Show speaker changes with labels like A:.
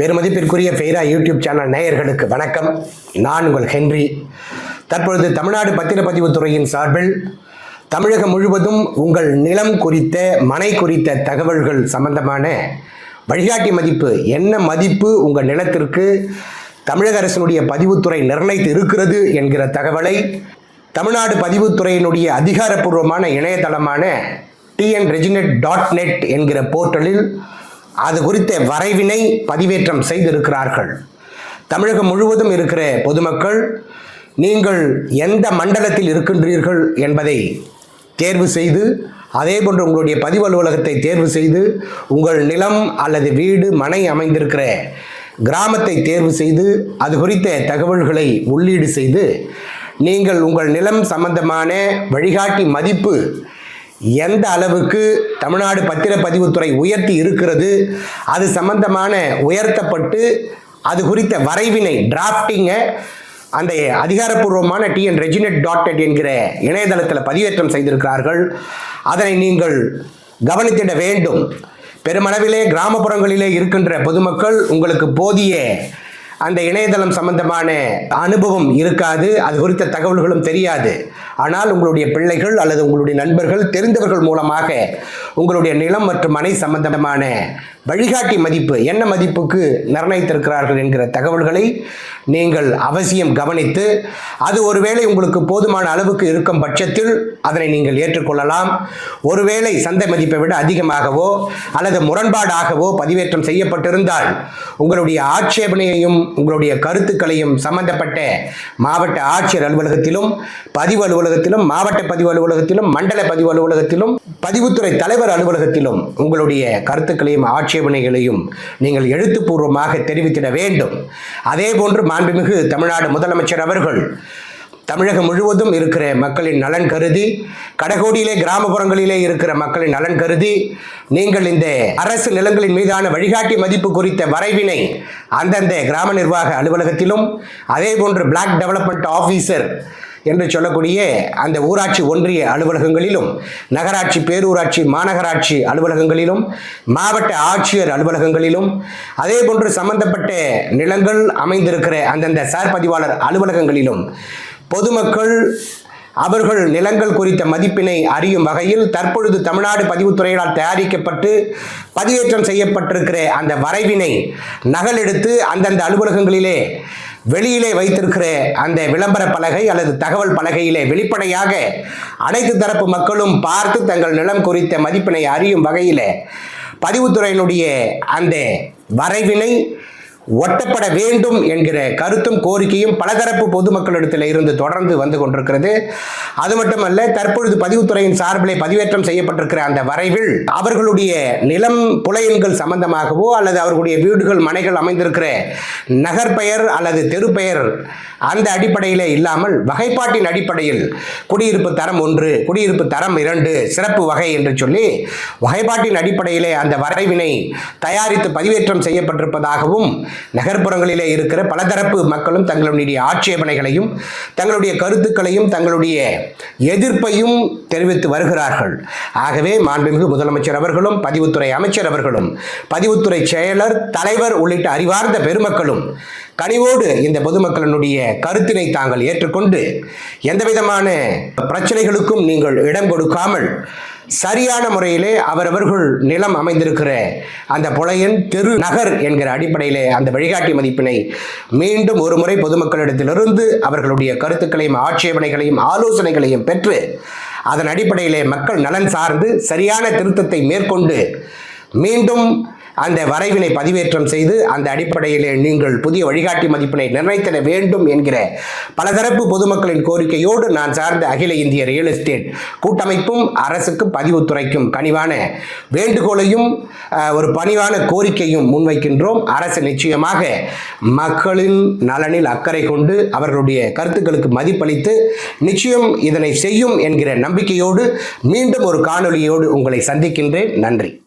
A: பெருமதிப்பிற்குரிய பெயரா YouTube channel நேயர்களுக்கு வணக்கம். நான் உங்கள் ஹென்றி. தற்பொழுது தமிழ்நாடு பத்திரப்பதிவு துறையின் சார்பில் தமிழகம் முழுவதும் உங்கள் நிலம் குறித்த மனை குறித்த தகவல்கள் சம்பந்தமான வழிகாட்டி மதிப்பு என்ன மதிப்பு உங்கள் நிலத்திற்கு தமிழக அரசினுடைய பதிவுத்துறை நிர்ணயித்து இருக்கிறது என்கிற தகவலை தமிழ்நாடு பதிவுத்துறையினுடைய அதிகாரப்பூர்வமான இணையதளமான டிஎன் ரெஜினெட் டாட் நெட் என்கிற போர்ட்டலில் அது குறித்த வரைவினை பதிவேற்றம் செய்திருக்கிறார்கள். தமிழகம் முழுவதும் இருக்கிற பொதுமக்கள் நீங்கள் எந்த மண்டலத்தில் இருக்கின்றீர்கள் என்பதை தேர்வு செய்து அதே போன்று உங்களுடைய பதிவு அலுவலகத்தை தேர்வு செய்து உங்கள் நிலம் அல்லது வீடு மனை அமைந்திருக்கிற கிராமத்தை தேர்வு செய்து அது குறித்த தகவல்களை உள்ளீடு செய்து நீங்கள் உங்கள் நிலம் சம்பந்தமான வழிகாட்டி மதிப்பு எந்த அளவுக்கு தமிழ்நாடு பத்திரப்பதிவுத்துறை உயர்த்தி இருக்கிறது அது சம்பந்தமான உயர்த்தப்பட்டு அது குறித்த வரைவினை டிராஃப்டிங்கை அந்த அதிகாரப்பூர்வமான டிஎன் ரெஜினெட் டாட் நெட் என்கிற இணையதளத்தில் பதிவேற்றம் செய்திருக்கிறார்கள். அதனை நீங்கள் கவனித்திட வேண்டும். பெருமளவிலே கிராமப்புறங்களிலே இருக்கின்ற பொதுமக்கள் உங்களுக்கு போதிய அந்த இணையதளம் சம்பந்தமான அனுபவம் இருக்காது அது குறித்த தகவல்களும் தெரியாது. ஆனால் உங்களுடைய பிள்ளைகள் அல்லது உங்களுடைய நண்பர்கள் தெரிந்தவர்கள் மூலமாக உங்களுடைய நிலம் மற்றும் மனை சம்பந்தமான வழிகாட்டி மதிப்பு என்ன மதிப்புக்கு நிர்ணயித்திருக்கிறார்கள் என்கிற தகவல்களை நீங்கள் அவசியம் கவனித்து அது ஒருவேளை உங்களுக்கு போதுமான அளவுக்கு இருக்கும் பட்சத்தில் அதனை நீங்கள் ஏற்றுக்கொள்ளலாம். ஒருவேளை சந்தை மதிப்பை விட அதிகமாகவோ அல்லது முரண்பாடாகவோ பதிவேற்றம் செய்யப்பட்டிருந்தால் உங்களுடைய ஆட்சேபனையையும் உங்களுடைய கருத்துக்களையும் சம்பந்தப்பட்ட மாவட்ட ஆட்சியர் அலுவலகத்திலும் பதிவு அலுவலகத்திலும் மாவட்ட பதிவு அலுவலகத்திலும் மண்டல பதிவு அலுவலகத்திலும் பதிவுத்துறை தலைவர் அலுவலகத்திலும் உங்களுடைய கருத்துக்களையும் ஆட்சேபனைகளையும் நீங்கள் எழுத்துப்பூர்வமாக தெரிவித்திட வேண்டும். அதே போன்று மாண்புமிகு தமிழ்நாடு முதலமைச்சர் அவர்கள் தமிழகம் முழுவதும் இருக்கிற மக்களின் நலன் கருதி கடகோடியிலே கிராமப்புறங்களிலே இருக்கிற மக்களின் நலன் கருதி நீங்கள் இந்த அரசு நிலங்களின் மீதான வழிகாட்டி மதிப்பு குறித்த வரைவினை அந்தந்த கிராம நிர்வாக அலுவலகத்திலும் அதே போன்று பிளாக் டெவலப்மெண்ட் ஆஃபீஸர் என்று சொல்லக்கூடிய அந்த ஊராட்சி ஒன்றிய அலுவலகங்களிலும் நகராட்சி பேரூராட்சி மாநகராட்சி அலுவலகங்களிலும் மாவட்ட ஆட்சியர் அலுவலகங்களிலும் அதே போன்று சம்பந்தப்பட்ட நிலங்கள் அமைந்திருக்கிற அந்தந்த சார் பதிவாளர் அலுவலகங்களிலும் பொதுமக்கள் அவர்கள் நிலங்கள் குறித்த மதிப்பினை அறியும் வகையில் தற்பொழுது தமிழ்நாடு பதிவுத்துறையினால் தயாரிக்கப்பட்டு பதிவேற்றம் செய்யப்பட்டிருக்கிற அந்த வரைவினை நகலெடுத்து அந்தந்த அலுவலகங்களிலே வெளியிலே வைத்திருக்கிற அந்த விளம்பர பலகை அல்லது தகவல் பலகையிலே வெளிப்படையாக அனைத்து தரப்பு மக்களும் பார்த்து தங்கள் நிலம் குறித்த மதிப்பினை அறியும் வகையில் பதிவுத்துறையினுடைய அந்த வரைவினை ஒட்டப்பட வேண்டும் என்கிற கருத்தும் கோரிக்கையும் பலதரப்பு பொதுமக்களிடத்தில் இருந்து தொடர்ந்து வந்து கொண்டிருக்கிறது. அது மட்டுமல்ல தற்பொழுது பதிவுத்துறையின் சார்பிலே பதிவேற்றம் செய்யப்பட்டிருக்கிற அந்த வரைவில் அவர்களுடைய நிலம் புலையன்கள் சம்பந்தமாகவோ அல்லது அவர்களுடைய வீடுகள் மனைகள் அமைந்திருக்கிற நகர்பெயர் அல்லது தெருப்பெயர் அந்த அடிப்படையில் இல்லாமல் வகைப்பாட்டின் அடிப்படையில் குடியிருப்பு தரம் ஒன்று குடியிருப்பு தரம் இரண்டு சிறப்பு வகை என்று சொல்லி வகைப்பாட்டின் அடிப்படையிலே அந்த வரைவினை தயாரித்து பதிவேற்றம் செய்யப்பட்டிருப்பதாகவும் நகர்ப்புறங்களிலே இருக்கிற பலதரப்பு மக்களும் தங்களுடைய ஆட்சேபனைகளையும் தங்களுடைய கருத்துக்களையும் தங்களுடைய எதிர்ப்பையும் தெரிவித்து வருகிறார்கள். ஆகவே மாண்புமிகு முதலமைச்சர் அவர்களும் பதிவுத்துறை அமைச்சர் அவர்களும் பதிவுத்துறை செயலர் தலைவர் உள்ளிட்ட அறிவார்ந்த பெருமக்களும் கனிவோடு இந்த பொதுமக்களினுடைய கருத்தினை தாங்கள் ஏற்றுக்கொண்டு எந்தவிதமான பிரச்சனைகளுக்கும் நீங்கள் இடம் கொடுக்காமல் சரியான முறையிலே அவரவர்கள் நிலம் அமைந்திருக்கிற அந்த புலையன் தெரு நகர் என்கிற அடிப்படையிலே அந்த வழிகாட்டி மதிப்பினை மீண்டும் ஒரு முறை பொதுமக்களிடத்திலிருந்து அவர்களுடைய கருத்துக்களையும் ஆட்சேபனைகளையும் ஆலோசனைகளையும் பெற்று அதன் அடிப்படையிலே மக்கள் நலன் சார்ந்து சரியான திருத்தத்தை மேற்கொண்டு மீண்டும் அந்த வரைவினை பதிவேற்றம் செய்து அந்த அடிப்படையிலே நீங்கள் புதிய வழிகாட்டி மதிப்பினை நிர்ணயித்திட வேண்டும் என்கிற பலதரப்பு பொதுமக்களின் கோரிக்கையோடு நான் சார்ந்த அகில இந்திய ரியல் எஸ்டேட் கூட்டமைப்பும் அரசுக்கும் பதிவுத்துறைக்கும் கனிவான வேண்டுகோளையும் ஒரு பணிவான கோரிக்கையும் முன்வைக்கின்றோம். அரசு நிச்சயமாக மக்களின் நலனில் அக்கறை கொண்டு அவர்களுடைய கருத்துக்களுக்கு மதிப்பளித்து நிச்சயம் இதனை செய்யும் என்கிற நம்பிக்கையோடு மீண்டும் ஒரு காணொலியோடு உங்களை சந்திக்கின்றேன். நன்றி.